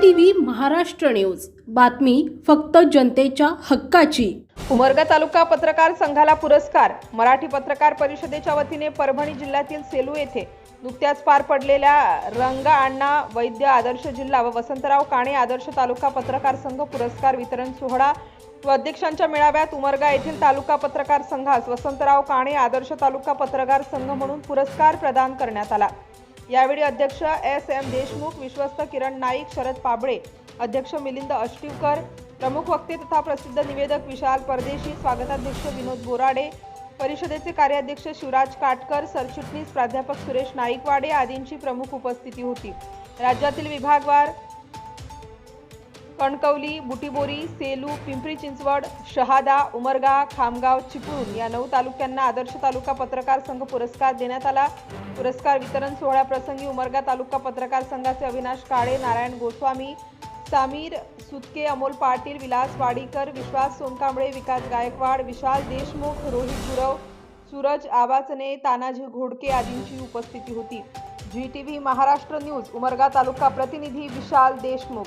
TV Maharashtra news. बातमी फक्त जनतेच्या हक्काची. उमरगा तालुका पत्रकार संघाला पुरस्कार. मराठी पत्रकार परिषदेच्या वतीने परभणी जिल्ह्यातील सेलू येथे नुकत्याच पार पडलेल्या रंगा अण्णा वैद्य आदर्श जिल्हा व वसंतराव काणे आदर्श तालुका पत्रकार संघ पुरस्कार वितरण सोहळा व अध्यक्षांच्या मेळाव्यात उमरगा येथील तालुका पत्रकार संघास वसंतराव काणे आदर्श तालुका पत्रकार संघ म्हणून पुरस्कार प्रदान करण्यात आला. यावेळी अध्यक्ष एस एम देशमुख विश्वस्त किरण नाईक शरद पाबळे अध्यक्ष मिलिंद अष्टीवकर प्रमुख वक्ते तथा प्रसिद्ध निवेदक विशाल परदेशी स्वागताध्यक्ष विनोद बोराडे परिषदेचे कार्याध्यक्ष शिवराज काटकर सरचिटणीस प्राध्यापक सुरेश नाईकवाडे आदींची प्रमुख उपस्थिती होती. राज्यातील विभागवार कणकवली बुटीबोरी सेलू पिंपरी चिंचवड शहादा उमरगा खामगाव चिपळूण या नऊ तालुक्यांना आदर्श तालुका पत्रकार संघ पुरस्कार देण्यात आला. पुरस्कार वितरण सोहळ्याप्रसंगी उमरगा तालुका पत्रकार संघाचे अविनाश काळे नारायण गोस्वामी सामीर सुतके अमोल पाटील विलास वाडीकर विश्वास सोनकांबळे विकास गायकवाड विशाल देशमुख रोहित गुरव सूरज आवाचने तानाजी घोडके आदींची उपस्थिती होती. G T V Maharashtra news Umarga taluka प्रतिनिधी Vishal Deshmukh.